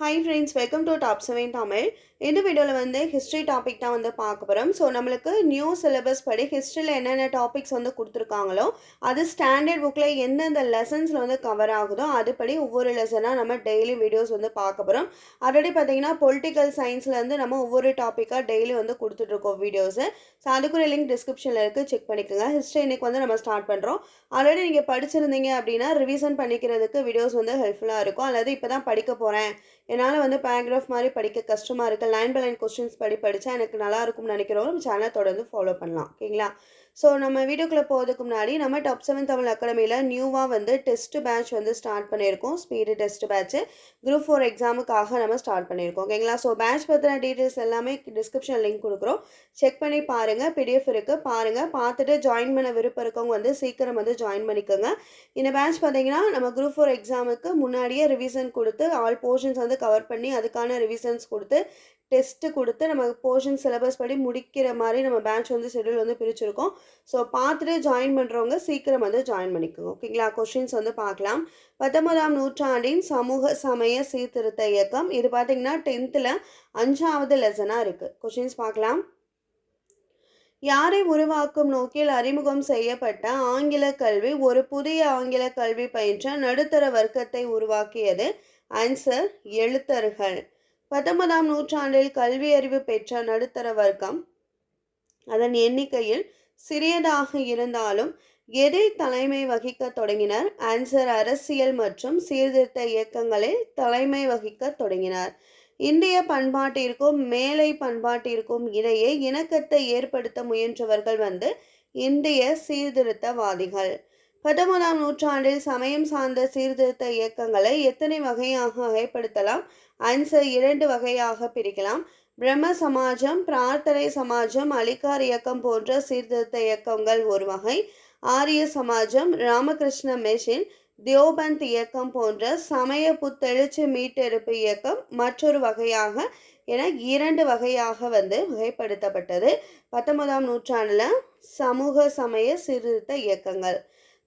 Hi friends welcome to top seven Tamil இந்த வீடியோவில் வந்து ஹிஸ்ட்ரி டாபிக் தான் வந்து பார்க்க போகிறோம் ஸோ நம்மளுக்கு நியூ சிலபஸ் படி ஹிஸ்ட்ரியில் என்னென்ன டாபிக்ஸ் வந்து கொடுத்துருக்காங்களோ அது ஸ்டாண்டர்ட் புக்கில் எந்தெந்த லெசன்ஸில் வந்து கவர் ஆகுதோ அதுபடி ஒவ்வொரு லெசனாக நம்ம டெய்லி வீடியோஸ் வந்து பார்க்க போகிறோம் ஆல்ரெடி பார்த்தீங்கன்னா பொலிட்டிக்கல் சயின்ஸ்லேருந்து நம்ம ஒவ்வொரு டாப்பிக்காக டெய்லி வந்து கொடுத்துட்ருக்கோம் வீடியோஸு ஸோ அதுக்குரிய லிங்க் டிஸ்கிரிப்ஷனில் இருக்குது செக் பண்ணிக்கோங்க. ஹிஸ்ட்ரி இன்னைக்கு வந்து நம்ம ஸ்டார்ட் பண்ணுறோம் ஆல்ரெடி நீங்கள் படிச்சிருந்தீங்க அப்படின்னா ரிவிஷன் பண்ணிக்கிறதுக்கு வீடியோஸ் வந்து ஹெல்ப்ஃபுல்லாக இருக்கும். அல்லது இப்போ தான் படிக்க போகிறேன் என்னால் வந்து பேராகிராஃப் மாதிரி படிக்க கஷ்டமாக இருக்குது லைன் பை லைன் கொஸ்டின்ஸ் படி படித்தா எனக்கு நல்லா இருக்கும்னு நினைக்கிறவங்க நம்ம சேனலை தொடர்ந்து ஃபாலோ பண்ணலாம். ஓகேங்களா? ஸோ நம்ம வீடியோக்குள்ளே போகிறதுக்கு முன்னாடி நம்ம டாப் செவன் தமிழ் அகாடமியில் நியூவாக வந்து டெஸ்ட் பேட்ச் வந்து ஸ்டார்ட் பண்ணியிருக்கோம். Speed test batch group four எக்ஸாமுக்காக நம்ம ஸ்டார்ட் பண்ணியிருக்கோம். ஓகேங்களா ஸோ பேட்ச் பற்றின டீட்டெயில்ஸ் எல்லாமே டிஸ்கிரிப்ஷன் லிங்க் கொடுக்குறோம். செக் பண்ணி பாருங்கள் பிடிஎஃப் இருக்குது பாருங்கள் பார்த்துட்டு ஜாயின் பண்ண விருப்பம் இருக்கவங்க வந்து சீக்கிரம் வந்து ஜாயின் பண்ணிக்கோங்க. இந்த பேட்ச் பார்த்தீங்கன்னா நம்ம குரூப் ஃபோர் எக்ஸாமுக்கு முன்னாடியே ரிவிஷன் கொடுத்து ஆல் போர்ஷன்ஸ் வந்து கவர் பண்ணி அதுக்கான ரிவிஷன்ஸ் கொடுத்து டெஸ்ட்டு கொடுத்து நம்ம போர்ஷன் சிலபஸ் படி முடிக்கிற மாதிரி நம்ம பேட்ச் வந்து ஷெடியூல் வந்து பிரிச்சிருக்கோம். ஸோ பார்த்துட்டு ஜாயின் பண்ணுறவங்க சீக்கிரம் வந்து ஜாயின் பண்ணிக்கோங்க. ஓகேங்களா கொஷின்ஸ் வந்து பார்க்கலாம். பத்தொன்பதாம் நூற்றாண்டின் சமூக சமய சீர்திருத்த இயக்கம். இது பார்த்தீங்கன்னா டென்த்தில் அஞ்சாவது லெசனாக இருக்குது கொஷின்ஸ் பார்க்கலாம். யாரை உருவாக்கும் நோக்கில் அறிமுகம் செய்யப்பட்ட ஆங்கில கல்வி? ஒரு புதிய ஆங்கில கல்வி பயின்ற நடுத்தர வர்க்கத்தை உருவாக்கியது ஆன்சர் எழுத்தர்கள். பத்தொன்பதாம் நூற்றாண்டில் கல்வி அறிவு பெற்ற நடுத்தர வர்க்கம் அதன் எண்ணிக்கையில் சிறியதாக இருந்தாலும் எதில் தலைமை வகிக்க தொடங்கினர்? ஆன்சர் அரசியல் மற்றும் சீர்திருத்த இயக்கங்களில் தலைமை வகிக்க தொடங்கினார். இந்திய பண்பாட்டிற்கும் மேலை பண்பாட்டிற்கும் இடையே இணக்கத்தை ஏற்படுத்த முயன்றவர்கள் வந்து இந்திய சீர்திருத்தவாதிகள். பத்தொன்பதாம் நூற்றாண்டில் சமயம் சார்ந்த சீர்திருத்த இயக்கங்களை எத்தனை வகையாக வகைப்படுத்தலாம் ஆன்சர் இரண்டு வகையாக பிரிக்கலாம். பிரம்ம சமாஜம் பிரார்த்தனை சமாஜம் அலிகார் இயக்கம் போன்ற சீர்திருத்த இயக்கங்கள் ஒரு வகை. ஆரிய சமாஜம் ராமகிருஷ்ண மெஷின் தியோபந்த் இயக்கம் போன்ற சமய புத்தெழுச்சி மீட்டெடுப்பு இயக்கம் மற்றொரு வகையாக என இரண்டு வகையாக வந்து வகைப்படுத்தப்பட்டது. பத்தொன்பதாம் நூற்றாண்டில் சமூக சமய சீர்திருத்த இயக்கங்கள்.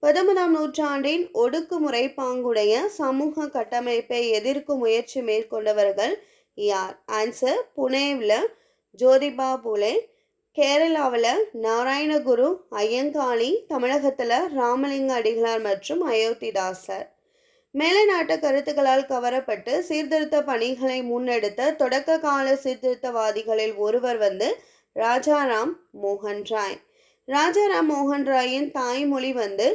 பத்தொன்பதாம் நூற்றாண்டின் ஒடுக்குமுறை பாங்குடைய சமூக கட்டமைப்பை எதிர்க்கும் முயற்சி மேற்கொண்டவர்கள் யார்? ஆன்சர் புனேவில் ஜோதிபா புலே கேரளாவில் நாராயணகுரு ஐயங்காளி தமிழகத்தில் ராமலிங்க அடிகளார் மற்றும் அயோத்திதாசர். மேலநாட்டு கருத்துக்களால் கவரப்பட்டு சீர்திருத்த பணிகளை முன்னெடுத்த தொடக்க கால சீர்திருத்தவாதிகளில் ஒருவர் வந்து ராஜாராம் மோகன் ராய் ராஜாராம் மோகன் ராயின் தாய்மொழி வந்து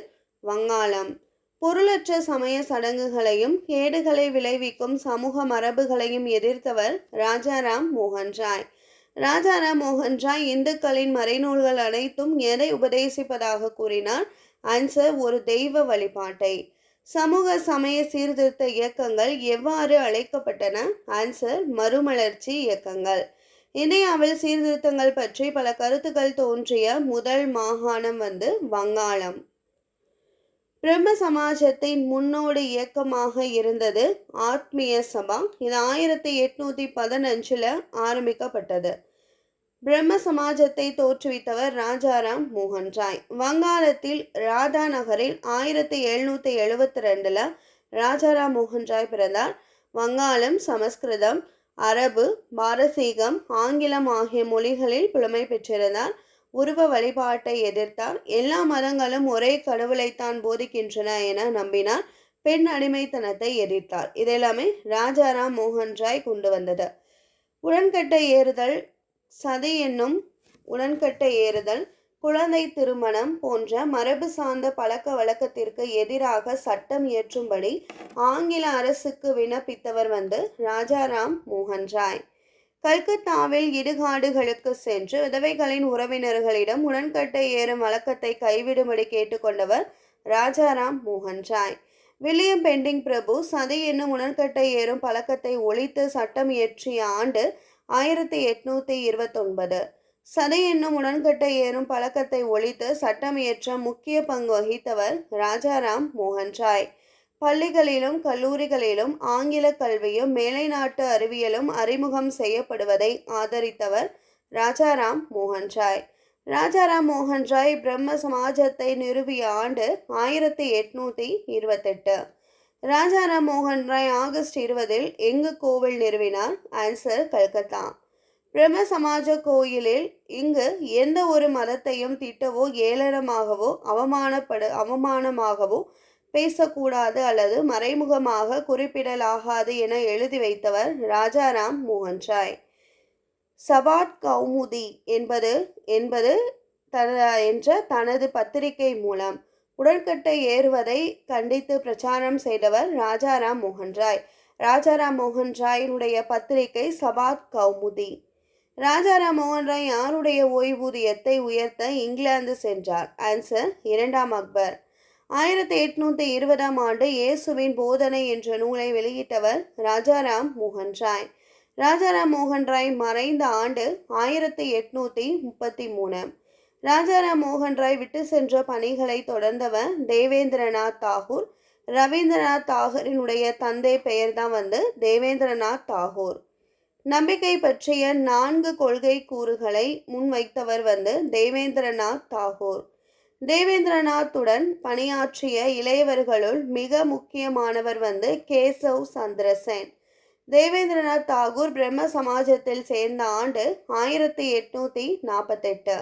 வங்காளம். பொருளற்ற சமய சடங்குகளையும் கேடுகளை விளைவிக்கும் சமூக மரபுகளையும் எதிர்த்தவர் ராஜாராம் மோகன் ராய் ராஜாராம் மோகன் ராய் இந்துக்களின் மறைநூல்கள் அனைத்தும் எதை உபதேசிப்பதாக கூறினார்? ஆன்சர் ஒரு தெய்வ வழிபாட்டை. சமூக சமய சீர்திருத்த இயக்கங்கள் எவ்வாறு அழைக்கப்பட்டன? ஆன்சர் மறுமலர்ச்சி இயக்கங்கள். இந்தியாவில் சீர்திருத்தங்கள் பற்றி பல கருத்துக்கள் தோன்றிய முதல் மாகாணம் வந்து வங்காளம். பிரம்ம சமாஜத்தின் முன்னோடி இயக்கமாக இருந்தது ஆத்மீய சபா. இது ஆயிரத்தி எட்நூற்றி பதினஞ்சில் ஆரம்பிக்கப்பட்டது. பிரம்ம சமாஜத்தை தோற்றுவித்தவர் ராஜாராம் மோகன் ராய். வங்காளத்தில் ராதா நகரில் ஆயிரத்தி எழுநூற்றி எழுபத்தி ரெண்டில் ராஜாராம் மோகன் ராய் பிறந்தார். வங்காளம் சமஸ்கிருதம் அரபு பாரசீகம் ஆங்கிலம் ஆகிய மொழிகளில் புலமை பெற்றிருந்தார். உருவ வழிபாட்டை எதிர்த்தார் எல்லா மதங்களும் ஒரே கடவுளைத்தான் போதிக்கின்றன என நம்பினார் பெண் அடிமைத்தனத்தை எதிர்த்தார். இதெல்லாமே ராஜாராம் மோகன் ராய் கொண்டு வந்தது. உடன்கட்டை ஏறுதல் சதி என்னும் உடன்கட்டை ஏறுதல் குழந்தை திருமணம் போன்ற மரபு சார்ந்த பழக்க வழக்கத்திற்கு எதிராக சட்டம் இயற்றும்படி ஆங்கில அரசுக்கு விண்ணப்பித்தவர் வந்து ராஜாராம் மோகன் ராய். கல்கத்தாவில் இடுகாடுகளுக்கு சென்று விதவைகளின் உறவினர்களிடம் உடன்கட்டை ஏறும் வழக்கத்தை கைவிடும்படி கேட்டுக்கொண்டவர் ராஜாராம் மோகன் ராய் வில்லியம் பெண்டிங் பிரபு சதி என்னும் உடன்கட்டை ஏறும் பழக்கத்தை ஒழித்து சட்டம் இயற்றிய ஆண்டு ஆயிரத்தி எட்நூத்தி இருபத்தொன்பது. சதி என்னும் உடன்கட்டை ஏறும் பழக்கத்தை ஒழித்து சட்டம் இயற்ற முக்கிய பங்கு வகித்தவர் ராஜாராம் மோகன் ராய் பள்ளிகளிலும் கல்லூரிகளிலும் ஆங்கில கல்வியும் மேலை நாட்டு அறிவியலும் அறிமுகம் செய்யப்படுவதை ஆதரித்தவர் ராஜாராம் மோகன் ராய் ராஜாராம் மோகன் ராய் பிரம்ம சமாஜத்தை நிறுவிய ஆண்டு ஆயிரத்தி எட்நூற்றி இருபத்தெட்டு. ராஜாராம் மோகன் ராய் ஆகஸ்ட் இருபதில் எங்கு கோவில் நிறுவினார்? ஆன்சர் கல்கத்தா. பிரம்ம சமாஜ கோயிலில் இங்கு எந்த ஒரு மதத்தையும் திட்டவோ ஏளனமாகவோ அவமானப்படு அவமானமாகவோ பேசக்கூடாது அல்லது மறைமுகமாக குறிப்பிடலாகாது என எழுதி வைத்தவர் ராஜாராம் மோகன் ராய் சபாத் கௌமுதி என்பது என்பது தன என்ற தனது பத்திரிகை மூலம் உடன்கட்டை ஏறுவதை கண்டித்து பிரச்சாரம் செய்தவர் ராஜாராம் மோகன் ராய் ராஜாராம் மோகன் ராயினுடைய பத்திரிகை சபாத் கௌமுதி. ராஜாராம் மோகன் ராய் யாருடைய ஓய்வூதியத்தை உயர்த்த இங்கிலாந்து சென்றார்? ஆன்சர் இரண்டாம் அக்பர். ஆயிரத்தி எட்நூத்தி இருபதாம் ஆண்டு இயேசுவின் போதனை என்ற நூலை வெளியிட்டவர் ராஜாராம் மோகன் ராய் ராஜாராம் மோகன் ராய் மறைந்த ஆண்டு ஆயிரத்தி எட்நூத்தி முப்பத்தி மூணு. ராஜாராம் மோகன் ராய் விட்டு சென்ற பணிகளை தொடர்ந்தவர் தேவேந்திரநாத் தாகூர். ரவீந்திரநாத் தாகூரினுடைய தந்தை பெயர் தான் வந்து தேவேந்திரநாத் தாகூர். நம்பிக்கை பற்றிய நான்கு கொள்கை கூறுகளை முன்வைத்தவர் வந்து தேவேந்திரநாத் தாகூர். தேவேந்திரநாத்துடன் பணியாற்றிய இளையவர்களுள் மிக முக்கியமானவர் வந்து கேசவ் சந்திரசேன். தேவேந்திரநாத் தாகூர் பிரம்ம சமாஜத்தில் சேர்ந்த ஆண்டு ஆயிரத்தி எட்நூத்தி நாற்பத்தெட்டு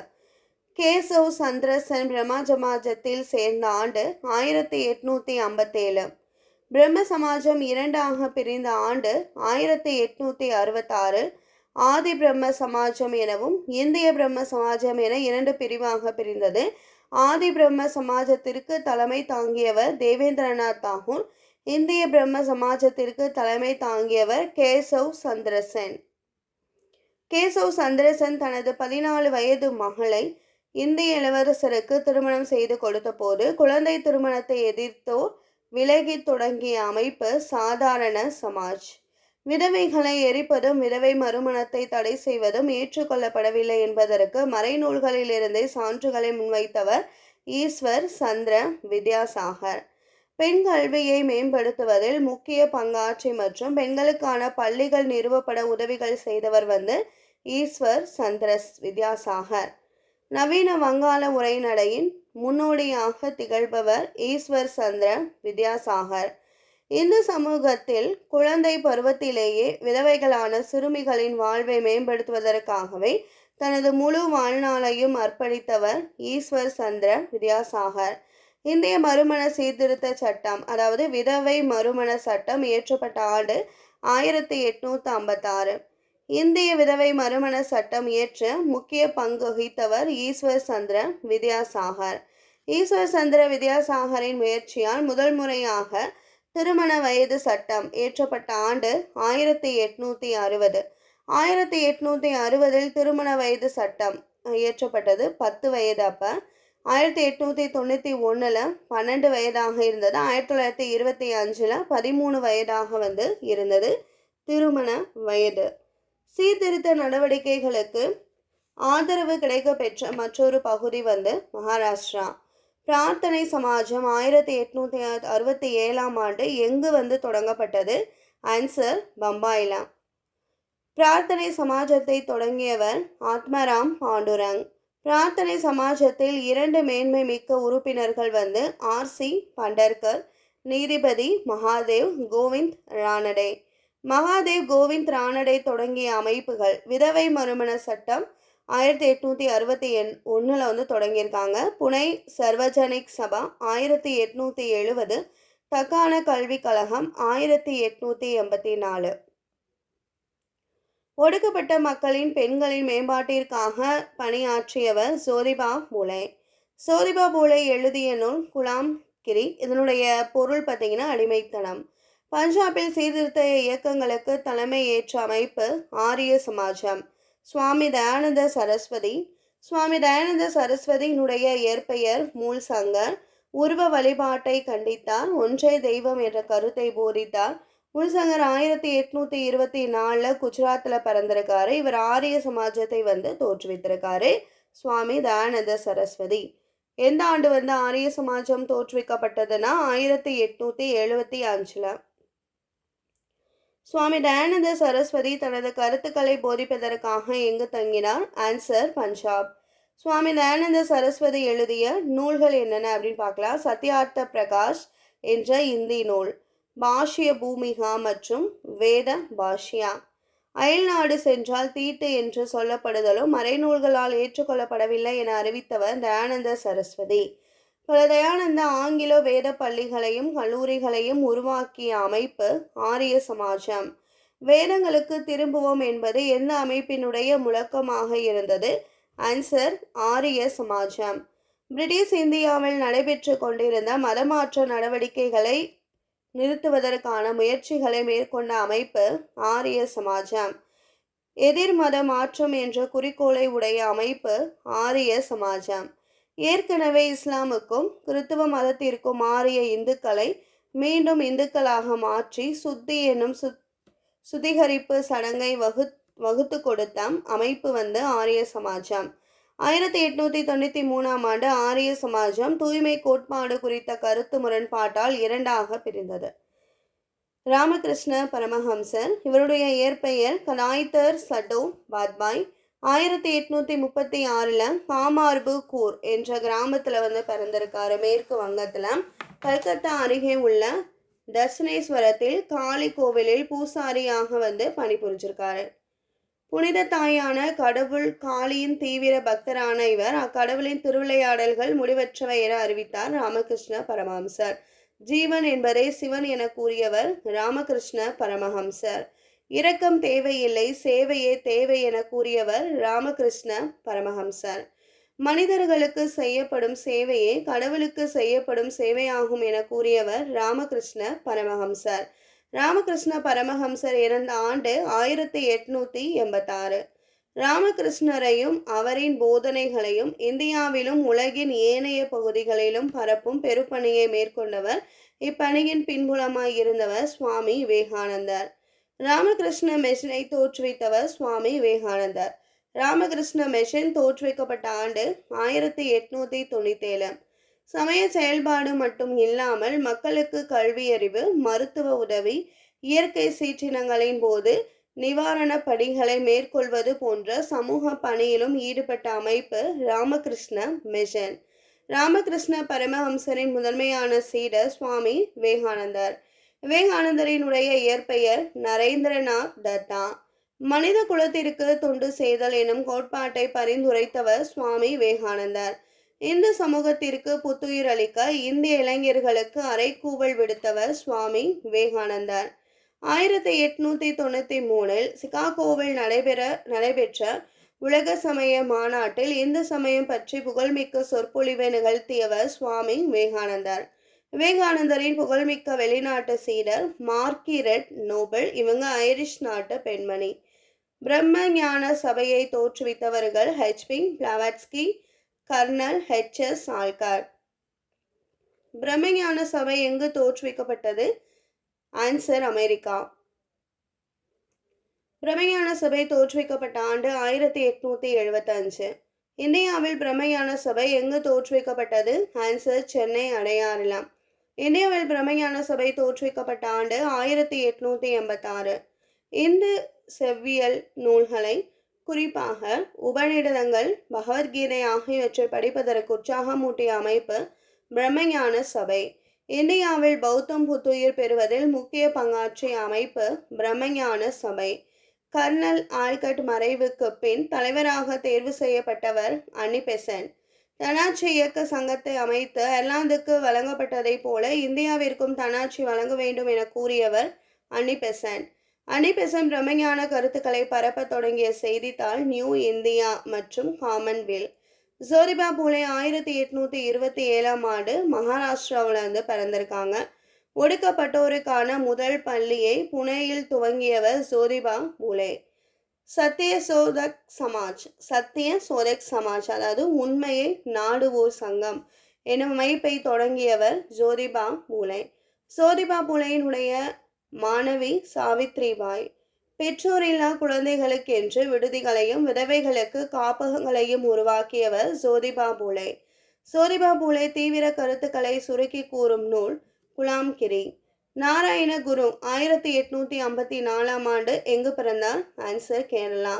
கேசவ் சந்திரசன் பிரம்ம சமாஜத்தில் சேர்ந்த ஆண்டு ஆயிரத்தி எட்நூத்தி ஐம்பத்தேழு. பிரம்ம சமாஜம் இரண்டாக பிரிந்த ஆண்டு ஆயிரத்தி எட்நூத்தி அறுபத்தாறு. ஆதி பிரம்ம சமாஜம் எனவும் இந்திய பிரம்ம சமாஜம் என இரண்டு பிரிவாக பிரிந்தது. ஆதி பிரம்ம சமாஜத்திற்கு தலைமை தாங்கியவர் தேவேந்திரநாத் தாகூர் இந்திய பிரம்ம சமாஜத்திற்கு தலைமை தாங்கியவர் கேசவ் சந்திரசென். கேசவ் சந்திரசன் தனது பதினாலு வயது மகளை இந்திய இளவரசருக்கு திருமணம் செய்து கொடுத்தபோது குழந்தை திருமணத்தை எதிர்த்தோர் விலகி தொடங்கிய அமைப்பு சாதாரண சமாஜ். விதவைகளை எரிப்பதும் விதவை மறுமணத்தை தடை செய்வதும் ஏற்றுக்கொள்ளப்படவில்லை என்பதற்கு மறைநூல்களிலிருந்தே சான்றுகளை முன்வைத்தவர் ஈஸ்வர் சந்திர வித்யாசாகர். பெண் கல்வியை மேம்படுத்துவதில் முக்கிய பங்காற்றி மற்றும் பெண்களுக்கான பள்ளிகள் நிறுவப்பட உதவிகள் செய்தவர் வந்து ஈஸ்வர் சந்திரஸ் வித்யாசாகர். நவீன வங்காள உரைநடையின் முன்னோடியாக திகழ்பவர் ஈஸ்வர் சந்திர வித்யாசாகர். இந்து சமூகத்தில் குழந்தை பருவத்திலேயே விதவைகளான சிறுமிகளின் வாழ்வை மேம்படுத்துவதற்காகவே தனது முழு வாழ்நாளையும் அர்ப்பணித்தவர் ஈஸ்வர் சந்திர வித்யாசாகர். இந்திய மறுமண சீர்திருத்த சட்டம் அதாவது விதவை மறுமண சட்டம் இயற்றப்பட்ட ஆண்டு ஆயிரத்தி எட்நூத்தி ஐம்பத்தாறு. இந்திய விதவை மறுமண சட்டம் இயற்ற முக்கிய பங்கு வகித்தவர் ஈஸ்வர் சந்திர வித்யாசாகர். ஈஸ்வர் சந்திர வித்யாசாகரின் முயற்சியால் முதல் முறையாக திருமண வயது சட்டம் இயற்றப்பட்ட ஆண்டு ஆயிரத்தி எட்நூத்தி அறுபது. ஆயிரத்தி எட்நூத்தி அறுபதில் திருமண வயது சட்டம் இயற்றப்பட்டது பத்து வயது அப்போ. ஆயிரத்தி எட்நூற்றி தொண்ணூற்றி ஒன்றில் பன்னெண்டு வயதாக இருந்தது. ஆயிரத்தி தொள்ளாயிரத்தி இருபத்தி அஞ்சில் பதிமூணு வயதாக வந்து இருந்தது திருமண வயது. சீர்திருத்த நடவடிக்கைகளுக்கு ஆதரவு கிடைக்க பெற்ற மற்றொரு பகுதி வந்து மகாராஷ்டிரா. பிரார்த்தனை சமாஜம் ஆயிரத்தி எட்நூற்றி அறுபத்தி ஏழாம் ஆண்டு எங்கு வந்து தொடங்கப்பட்டது? ஆன்சர் பம்பாயில. பிரார்த்தனை சமாஜத்தை தொடங்கியவர் ஆத்மராம் பாண்டுரங். பிரார்த்தனை சமாஜத்தில் இரண்டு மேன்மை மிக்க உறுப்பினர்கள் வந்து ஆர் சி பண்டர்கர் நீதிபதி மகாதேவ் கோவிந்த் ரானடே மகாதேவ் கோவிந்த் ரானடே தொடங்கிய அமைப்புகள் விதவை மறுமண சட்டம் ஆயிரத்தி எட்நூற்றி அறுபத்தி எண் ஒன்றில் வந்து தொடங்கியிருக்காங்க. புனை சர்வஜனிக் சபா ஆயிரத்தி எட்நூற்றி எழுபது தக்கான கல்விக் கழகம் ஆயிரத்தி எட்நூற்றி எண்பத்தி நாலு. ஒடுக்கப்பட்ட மக்களின் பெண்களின் மேம்பாட்டிற்காக பணியாற்றியவர் சோதிபா பூலே. சோதிபா பூலே எழுதிய நூல் குலாம் கிரி. இதனுடைய பொருள் பார்த்தீங்கன்னா அடிமைத்தனம். பஞ்சாபில் சீர்திருத்த இயக்கங்களுக்கு தலைமை ஏற்ற அமைப்பு ஆரிய சமாஜம். சுவாமி தயானந்த சரஸ்வதி. சுவாமி தயானந்த சரஸ்வதியினுடைய இயற்பெயர் மூல் சங்கர் உருவ வழிபாட்டை கண்டித்தார். ஒன்றே தெய்வம் என்ற கருத்தை போதித்தார். முல்சங்கர் ஆயிரத்தி எட்நூத்தி இருபத்தி நாலில் குஜராத்தில் பிறந்திருக்காரு. இவர் ஆரிய சமாஜத்தை வந்து தோற்றுவித்திருக்காரு. சுவாமி தயானந்த சரஸ்வதி. எந்த ஆண்டு வந்து ஆரிய சமாஜம் தோற்றுவிக்கப்பட்டதுன்னா ஆயிரத்தி எட்நூத்தி எழுபத்தி அஞ்சுல. சுவாமி தயானந்த சரஸ்வதி தனது கருத்துக்களை போதிப்பதற்காக எங்கு தங்கினார்? ஆன்சர் பஞ்சாப் சுவாமி தயானந்த சரஸ்வதி எழுதிய நூல்கள் என்னென்ன அப்படின்னு பார்க்கலாம். சத்யார்த்த பிரகாஷ் என்ற இந்தி நூல் பாஷ்ய பூமிகா மற்றும் வேத பாஷ்யா. அயல்நாடு சென்றால் தீட்டு என்று சொல்லப்படுதலும் மறைநூல்களால் ஏற்றுக்கொள்ளப்படவில்லை என அறிவித்தவர் தயானந்த சரஸ்வதி. பல தயானந்த ஆங்கிலோ வேத பள்ளிகளையும் கல்லூரிகளையும் உருவாக்கிய அமைப்பு ஆரிய சமாஜம். வேதங்களுக்கு திரும்புவோம் என்பது எந்த அமைப்பினுடைய முழக்கமாக இருந்தது? ஆன்சர் ஆரிய சமாஜம். பிரிட்டிஷ் இந்தியாவில் நடைபெற்று கொண்டிருந்த மதமாற்ற நடவடிக்கைகளை நிறுத்துவதற்கான முயற்சிகளை மேற்கொண்ட அமைப்பு ஆரிய சமாஜம். எதிர் மத மாற்றம் என்ற குறிக்கோளை உடைய அமைப்பு ஆரிய சமாஜம். ஏற்கனவே இஸ்லாமுக்கும் கிறித்துவ மதத்திற்கும் மாறிய இந்துக்களை மீண்டும் இந்துக்களாக மாற்றி சுத்தி என்னும் சு சுத்திகரிப்பு சடங்கை வகு வகுத்து கொடுத்த அமைப்பு வந்து ஆரிய சமாஜம். ஆயிரத்தி எட்நூத்தி தொண்ணூத்தி மூணாம் ஆண்டு ஆரிய சமாஜம் தூய்மை கோட்பாடு குறித்த கருத்து முரண்பாட்டால் இரண்டாக பிரிந்தது. ராமகிருஷ்ண பரமஹம்சர் இவருடைய இயற்பெயர் கலாய்தர் சடோ பாத்பாய் ஆயிரத்தி எட்நூற்றி முப்பத்தி ஆறில் பாமார்பு கூர் என்ற கிராமத்தில் வந்து பிறந்திருக்காரு. மேற்கு வங்கத்தில் கல்கத்தா அருகே உள்ள தர்சனேஸ்வரத்தில் காளி கோவிலில் பூசாரியாக வந்து பணிபுரிஞ்சிருக்காரு. புனித தாயான கடவுள் காளியின் தீவிர பக்தரான இவர் அக்கடவுளின் திருவிளையாடல்கள் முடிவற்றவை என அறிவித்தார் ராமகிருஷ்ண பரமஹம்சர். ஜீவன் என்பதை சிவன் என கூறியவர் ராமகிருஷ்ண பரமஹம்சர். இரக்கம் தேவையில்லை சேவையே தேவை என கூறியவர் ராமகிருஷ்ண பரமஹம்சர். மனிதர்களுக்கு செய்யப்படும் சேவையே கடவுளுக்கு செய்யப்படும் சேவையாகும் என கூறியவர் ராமகிருஷ்ண பரமஹம்சர். ராமகிருஷ்ண பரமஹம்சர் இறந்த ஆண்டு ஆயிரத்தி எட்நூத்தி எண்பத்தாறு. ராமகிருஷ்ணரையும் அவரின் போதனைகளையும் இந்தியாவிலும் உலகின் ஏனைய பகுதிகளிலும் பரப்பும் பெருப்பணியை மேற்கொண்டவர். இப்பணியின் பின்புலமாய் இருந்தவர் சுவாமி விவேகானந்தர். ராமகிருஷ்ண மிஷனை தோற்றுவித்தவர் சுவாமி விவேகானந்தர். ராமகிருஷ்ண மிஷன் தோற்றுவிக்கப்பட்ட ஆண்டு ஆயிரத்தி எட்நூத்தி தொண்ணூத்தி ஏழு சமய செயல்பாடு மட்டும் இல்லாமல் மக்களுக்கு கல்வியறிவு மருத்துவ உதவி இயற்கை சீற்றினங்களின் போது நிவாரண பணிகளை மேற்கொள்வது போன்ற சமூக பணியிலும் ஈடுபட்ட அமைப்பு ராமகிருஷ்ண மிஷன். ராமகிருஷ்ண பரமஹம்சரின் முதன்மையான சீடர் சுவாமி விவேகானந்தர். விவேகானந்தரினுடைய இயற்பெயர் நரேந்திரநாத் தத்தா. மனித குலத்திற்கு தொண்டு செய்தல் எனும் கோட்பாட்டை பரிந்துரைத்தவர் சுவாமி விவேகானந்தர். இந்து சமூகத்திற்கு புத்துயிர் அளிக்க இந்திய இளைஞர்களுக்கு அரைக்கூவல் விடுத்தவர் சுவாமி விவேகானந்தர். ஆயிரத்தி எட்நூத்தி தொண்ணூத்தி மூணில் சிகாகோவில் நடைபெற நடைபெற்ற உலக சமய மாநாட்டில் இந்து சமயம் பற்றி புகழ்மிக்க சொற்பொழிவை நிகழ்த்தியவர் சுவாமி விவேகானந்தர். விவேகானந்தரின் புகழ்மிக்க வெளிநாட்டு சீடர் மார்கிரெட் நோபல் இவங்க ஐரிஷ் நாட்டு பெண்மணி. பிரம்ம ஞான சபையை தோற்றுவித்தவர்கள் H P Blavatsky colonel H S Olcott பிரம்மஞான சபை எங்கு தோற்றுவிக்கப்பட்டது? Answer America. பிரம்மஞான சபை தோற்றுவிக்கப்பட்ட ஆண்டு ஆயிரத்தி எட்நூத்தி எழுபத்தஞ்சு இந்தியாவில் பிரம்மஞான சபை எங்கு தோற்றுவிக்கப்பட்டது? ஆன்சர் சென்னை அடையாறிலம் இந்தியாவில் பிரம்மஞான சபை தோற்றுவிக்கப்பட்ட ஆண்டு ஆயிரத்தி எட்நூத்தி எண்பத்தாறு. இந்து செவ்வியல் நூல்களை குறிப்பாக உபநிடதங்கள் பகவத்கீதை ஆகியவற்றை படிப்பதற்கு உற்சாகமூட்டிய அமைப்பு பிரம்மஞான சபை. இந்தியாவில் பௌத்தம் புத்துயிர் பெறுவதில் முக்கிய பங்காற்றிய அமைப்பு பிரம்மஞான சபை. கர்னல் ஆல்கட் மறைவுக்கு பின் தலைவராக தேர்வு செய்யப்பட்டவர் அனிபெசன் தனாட்சி இயக்க சங்கத்தை அமைத்து அயர்லாந்துக்கு வழங்கப்பட்டதைப் போல இந்தியாவிற்கும் தனாட்சி வழங்க வேண்டும் என கூறியவர் அனிபெசன் அன்னிபெசன் பிரம்மஞான கருத்துக்களை பரப்பத் தொடங்கிய செய்தித்தாள் நியூ இந்தியா மற்றும் காமன்வெல் ஜோதிபா பூலே ஆயிரத்தி எட்நூத்தி இருபத்தி ஏழாம் ஆண்டு மகாராஷ்டிராவில் வந்து பிறந்திருக்காங்க. ஒடுக்கப்பட்டோருக்கான முதல் பள்ளியை புனேயில் துவங்கியவர் ஜோதிபா பூலே. சத்திய சோதக் சமாஜ் சத்திய சோதக் சமாஜ் அதாவது உண்மையை நாடுவோர் சங்கம் எனும் அமைப்பை தொடங்கியவர் ஜோதிபா பூலே ஜோதிபா பூலேயினுடைய மாணவி சாவித்ரிபாய் பெற்றோரில்லா குழந்தைகளுக்கென்று விடுதிகளையும் விதவைகளுக்கு காப்பகங்களையும் உருவாக்கியவர் ஜோதிபா பூலே ஜோதிபா பூலே தீவிர கருத்துக்களை சுருக்கி கூறும் நூல் குலாம்கிரி நாராயண குரு ஆயிரத்தி எட்நூத்தி ஐம்பத்தி நாலாம் ஆண்டு எங்கு பிறந்தார்? ஆன்சர் கேரளா.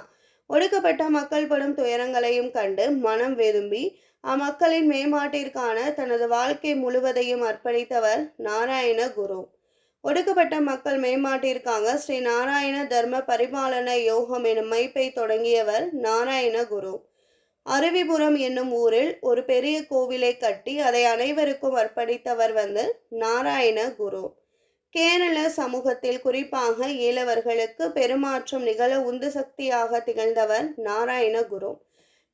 ஒடுக்கப்பட்ட மக்கள் படும் துயரங்களையும் கண்டு மனம் வெதும்பி அம்மக்களின் மேம்பாட்டிற்கான தனது வாழ்க்கை முழுவதையும் அர்ப்பணித்தவர் நாராயண குரு ஒடுக்கப்பட்ட மக்கள் மேம்பாட்டிற்காக ஸ்ரீ நாராயண தர்ம பரிபாலன யோகம் எனும் மைப்பை தொடங்கியவர் நாராயண குரு அருவிபுரம் என்னும் ஊரில் ஒரு பெரிய கோவிலை கட்டி அதை அனைவருக்கும் அர்ப்பணித்தவர் வந்து நாராயண குரு கேரள சமூகத்தில் குறிப்பாக ஈழவர்களுக்கு பெருமாற்றம் நிகழ உந்து சக்தியாக திகழ்ந்தவர் நாராயணகுரு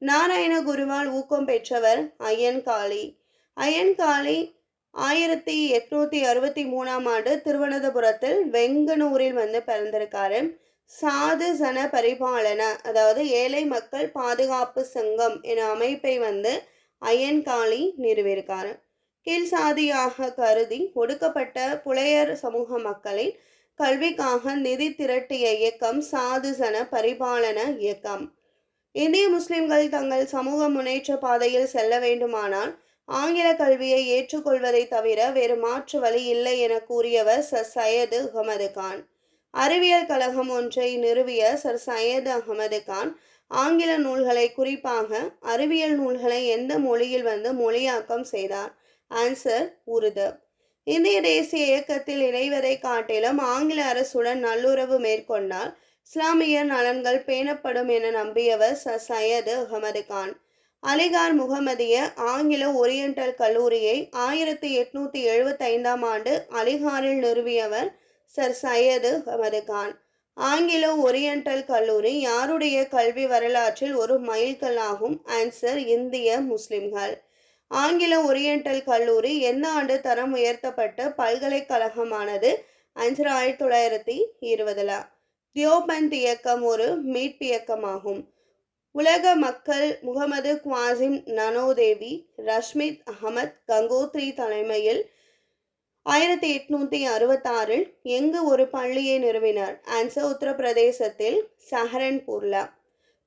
நாராயணகுருவால் ஊக்கம் பெற்றவர் அய்யன்காளி அய்யன்காளி ஆயிரத்தி எட்நூத்தி அறுபத்தி மூணாம் ஆண்டு திருவனந்தபுரத்தில் வெங்கனூரில் வந்து பிறந்திருக்காரு. சாது சன பரிபாலன அதாவது ஏழை மக்கள் பாதுகாப்பு சங்கம் என அமைப்பை வந்து ஐயன்காளி நிறுவியிருக்காரு. கீழ் சாதியாக கருதி ஒடுக்கப்பட்ட புலையர் சமூக மக்களின் கல்விக்காக நிதி திரட்டிய இயக்கம் சாதுசன பரிபாலன இயக்கம். இந்திய முஸ்லிம்கள் தங்கள் சமூக முன்னேற்ற பாதையில் செல்ல வேண்டுமானால் ஆங்கில கல்வியை ஏற்றுக்கொள்வதை தவிர வேறு மாற்று வழி இல்லை என கூறியவர் சர் சையது அகமது கான். அறிவியல் கழகம் ஒன்றை நிறுவிய சர் சையது அகமது கான் ஆங்கில நூல்களை குறிப்பாக அறிவியல் நூல்களை எந்த மொழியில் வந்து மொழியாக்கம் செய்தார்? ஆன்சர் உருது. இந்திய தேசிய இயக்கத்தில் இணைவதை காட்டிலும் ஆங்கில அரசுடன் நல்லுறவு மேற்கொண்டால் இஸ்லாமிய நலன்கள் பேணப்படும் என நம்பியவர் சர் சையது அகமது கான். அலிகார் முகமதிய ஆங்கில ஒரியண்டல் கல்லூரியை ஆயிரத்தி எட்நூத்தி எழுபத்தைந்தாம் ஆண்டு அலிகாரில் நிறுவியவர் சர் சையது அகமது கான். ஆங்கில ஒரியண்டல் கல்லூரி யாருடைய கல்வி வரலாற்றில் ஒரு மைல்கல்லாகும்? ஆன்சர் இந்திய முஸ்லிம்கள். ஆங்கில ஒரியண்டல் கல்லூரி எந்த ஆண்டு தரம் உயர்த்தப்பட்ட பல்கலைக்கழகமானது? அஞ்சு ஆயிரத்தி தொள்ளாயிரத்தி இருபதுல. தியோபந்த் இயக்கம் ஒரு மீட்பு இயக்கமாகும். உலக மக்கள் முகமது குவாசிம் நனோதேவி ரஷ்மித் அகமத் கங்கோத்ரி தலைமையில் ஆயிரத்தி எட்நூத்தி அறுபத்தாறில் எங்கு ஒரு பள்ளியை நிறுவினார்? ஆன்சர் உத்தரப்பிரதேசத்தில் சஹரன்பூர்ல.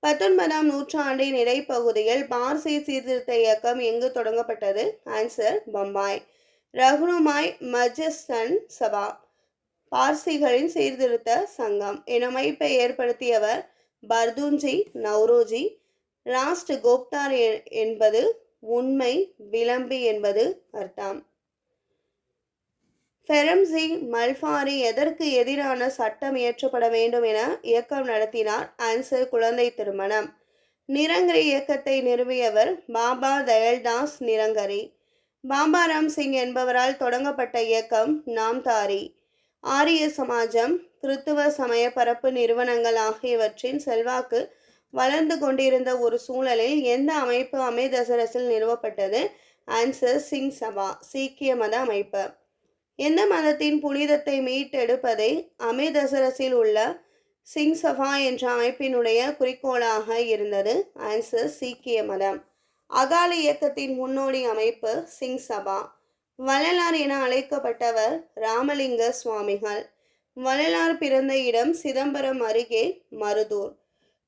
பத்தொன்பதாம் நூற்றாண்டின் இடைப்பகுதியில் பார்சி சீர்திருத்த இயக்கம் எங்கு தொடங்கப்பட்டது? ஆன்சர் பம்பாய். ரகுனுமாய் மஜஸ்டன் சபா. பார்சிகளின் சீர்திருத்த சங்கம். என அமைப்பை ஏற்படுத்தியவர் பர்துன்ஜி நவ்ரோஜி. ராஸ்ட் கோப்தார் என்பது உண்மை விளம்பி என்பது அர்த்தம். ஃபெரம்சி மல்பாரி எதற்கு எதிரான சட்டம் இயற்றப்பட வேண்டும் என இயக்கம் நடத்தினார் ஆன்சர் குழந்தை திருமணம். நிரங்கரி இயக்கத்தை நிறுவியவர் பாபா தயல்தாஸ் நிரங்கரி. பாபா ராம் சிங் என்பவரால் தொடங்கப்பட்ட இயக்கம் நாம் தாரி ஆரிய சமாஜம் கிறித்துவ சமய பரப்பு நிறுவனங்கள் ஆகியவற்றின் செல்வாக்கு வளர்ந்து கொண்டிருந்த ஒரு சூழலில் எந்த அமைப்பு அமிர்தசரஸில் நிறுவப்பட்டது? ஆன்சர் சிங் சபா சீக்கிய மத அமைப்பு. எந்த மதத்தின் புனிதத்தை மீட்டெடுப்பதை அமிர்தசரஸில் உள்ள சிங் சபா என்ற அமைப்பினுடைய குறிக்கோளாக இருந்தது. ஆன்சர் சீக்கிய மதம். அகாலி இயக்கத்தின் முன்னோடி அமைப்பு சிங் சபா வள்ளலார் என அழைக்கப்பட்டவர் ராமலிங்க சுவாமிகள். வள்ளலார் பிறந்த இடம் சிதம்பரம் அருகே மருதூர்.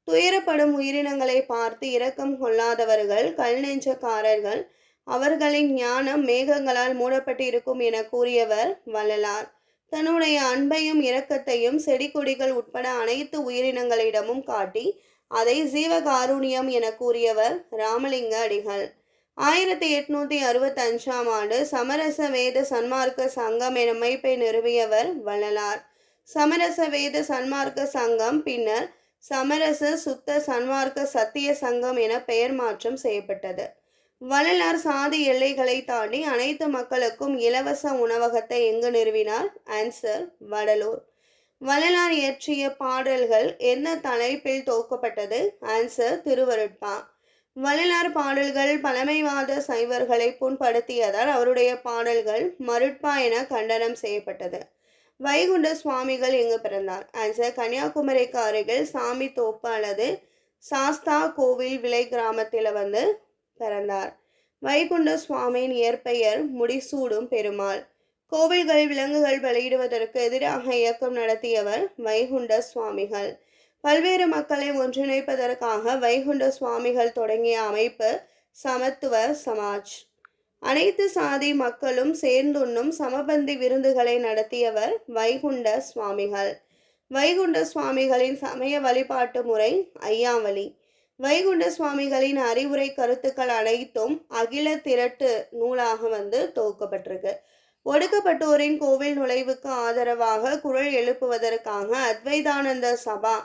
துயரப்படும் உயிரினங்களை பார்த்து இரக்கம் கொள்ளாதவர்கள் கல் நெஞ்சக்காரர்கள் அவர்களின் ஞானம் மேகங்களால் மூடப்பட்டு இருக்கும் என கூறியவர் வள்ளலார். தன்னுடைய அன்பையும் இரக்கத்தையும் செடி கொடிகள் உட்பட அனைத்து உயிரினங்களிடமும் காட்டி அதை ஜீவகாருண்யம் என கூறியவர் ராமலிங்க அடிகள். ஆயிரத்தி எட்நூத்தி அறுபத்தஞ்சாம் ஆண்டு சமரச வேத சன்மார்க்க சங்கம் என அமைப்பை நிறுவியவர் வள்ளலார். சமரச வேத சன்மார்க்க சங்கம் பின்னர் சமரச சுத்த சன்மார்க்க சத்திய சங்கம் என பெயர் மாற்றம் செய்யப்பட்டது. வள்ளலார் சாதி எல்லைகளை தாண்டி அனைத்து மக்களுக்கும் இலவச உணவகத்தை எங்கு நிறுவினார்? ஆன்சர் வடலூர். வள்ளலார் இயற்றிய பாடல்கள் என்ன தலைப்பில் தொகுக்கப்பட்டது? ஆன்சர் திருவருட்பா. வள்ளலார் பாடல்கள் பழமைவாத சைவர்களை புண்படுத்தியதால் அவருடைய பாடல்கள் மருட்பா என கண்டனம் செய்யப்பட்டது. வைகுண்ட சுவாமிகள் எங்கு பிறந்தார். ஆன்சர் கன்னியாகுமரிக்கு அருகில் சாமி தோப்பு அல்லது சாஸ்தா கோவில் விலை கிராமத்தில் வந்து பிறந்தார். வைகுண்ட சுவாமியின் இயற்பெயர் முடிசூடும் பெருமாள். கோவில்களில் விலங்குகள் வெளியிடுவதற்கு எதிராக இயக்கம் நடத்தியவர் வைகுண்ட சுவாமிகள் பல்வேறு மக்களை ஒன்றிணைப்பதற்காக வைகுண்ட சுவாமிகள் தொடங்கிய அமைப்பு சமத்துவ சமாஜ். அனைத்து சாதி மக்களும் சேர்ந்துண்ணும் சமபந்தி விருந்துகளை நடத்தியவர் வைகுண்ட சுவாமிகள் வைகுண்ட சுவாமிகளின் சமய வழிபாட்டு முறை ஐயாவளி. வைகுண்ட சுவாமிகளின் அறிவுரை கருத்துக்கள் அனைத்தும் அகில திரட்டு நூலாக வந்து தொகுக்கப்பட்டிருக்கு. ஒடுக்கப்பட்டோரின் கோவில் நுழைவுக்கு ஆதரவாக குரல் எழுப்புவதற்காக அத்வைதானந்த சபா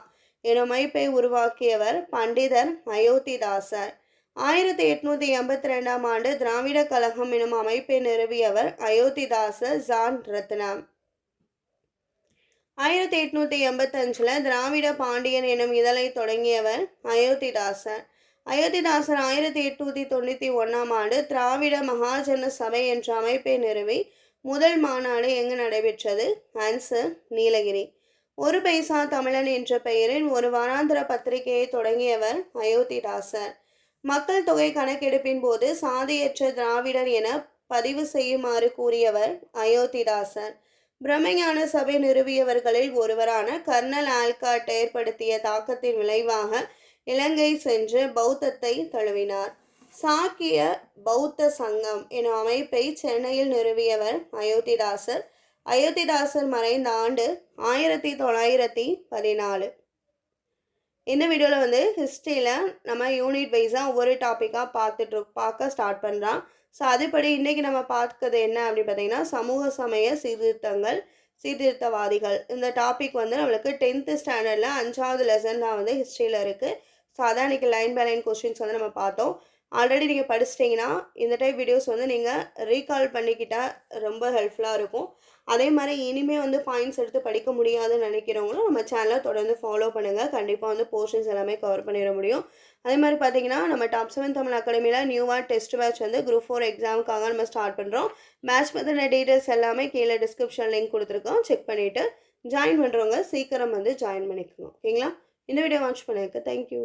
எனும் அமைப்பை உருவாக்கியவர் பண்டிதர் அயோத்திதாசர். ஆயிரத்தி எட்நூத்தி எண்பத்தி ரெண்டாம் ஆண்டு திராவிட கழகம் எனும் அமைப்பை நிறுவியவர் அயோத்திதாசர் ஜான் ரத்னம். ஆயிரத்தி எட்நூற்றி எண்பத்தஞ்சில் திராவிட பாண்டியன் எனும் இதழை தொடங்கியவர் அயோத்திதாசர். அயோத்திதாசர் ஆயிரத்தி எட்நூற்றி தொண்ணூற்றி ஒன்றாம் ஆண்டு திராவிட மகாஜன சபை என்ற அமைப்பை நிறுவி முதல் மாநாடு எங்கு நடைபெற்றது? ஆன்சர் நீலகிரி. ஒரு பைசா தமிழன் என்ற பெயரில் ஒரு வாராந்திர பத்திரிகையை தொடங்கியவர் அயோத்திதாசர். மக்கள் தொகை கணக்கெடுப்பின் போது சாதியற்ற திராவிடர் என பதிவு செய்யுமாறு கூறியவர் அயோத்திதாசர். பிரம்மஞான சபை நிறுவியவர்களில் ஒருவரான கர்னல் ஆல்காட் ஏற்படுத்திய தாக்கத்தின் விளைவாக இலங்கை சென்று பௌத்தத்தை தழுவினார். சாக்கிய பௌத்த சங்கம் எனும் அமைப்பை சென்னையில் நிறுவியவர் அயோத்திதாசர். அயோத்திதாசர் மறைந்த ஆண்டு ஆயிரத்தி தொள்ளாயிரத்தி பதினாலு. இந்த வீடியோவில் வந்து ஹிஸ்ட்ரியில் நம்ம யூனிட் வைஸாக ஒவ்வொரு டாப்பிக்காக பார்த்துட்டு பார்க்க ஸ்டார்ட் பண்ணுறான் ஸோ அதுபடி இன்றைக்கி நம்ம பார்க்கறது என்ன அப்படின்னு பார்த்தீங்கன்னா சமூக சமய சீர்திருத்தங்கள் சீர்திருத்தவாதிகள். இந்த டாபிக் வந்து நம்மளுக்கு டென்த்து ஸ்டாண்டர்டில் அஞ்சாவது லெசன் தான் வந்து ஹிஸ்ட்ரியில் இருக்குது ஸோ அதான் இன்றைக்கி லைன் பை லைன் கொஸ்டின்ஸ் வந்து நம்ம பார்த்தோம். ஆல்ரெடி நீங்கள் படிச்சிட்டிங்கன்னா இந்த டைப் வீடியோஸ் வந்து நீங்கள் ரீகால் பண்ணிக்கிட்டால் ரொம்ப ஹெல்ப்ஃபுல்லாக இருக்கும். அதே மாதிரி இனிமேல் வந்து பாயிண்ட்ஸ் எடுத்து படிக்க முடியாதுன்னு நினைக்கிறவங்களும் நம்ம சேனலை தொடர்ந்து ஃபாலோ பண்ணுங்கள் கண்டிப்பாக வந்து போர்ஷன்ஸ் எல்லாமே கவர் பண்ணிட முடியும். அதே மாதிரி பார்த்தீங்கன்னா நம்ம டாப் செவன் தமிழ் அகாடமியில் நியூவாக டெஸ்ட் மேட்ச் வந்து குரூப் ஃபோர் எக்ஸாமுக்காக நம்ம ஸ்டார்ட் பண்ணுறோம் மேட்ச் பற்றின டீட்டெயில்ஸ் எல்லாமே கீழே டிஸ்கிரிப்ஷன் லிங்க் கொடுத்துருக்கோம். செக் பண்ணிவிட்டு ஜாயின் பண்ணுறவங்க சீக்கிரம் வந்து ஜாயின் பண்ணிக்கணும் ஓகேங்களா? இந்த வீடியோ வாட்ச் பண்ணியிருக்கு தேங்க்யூ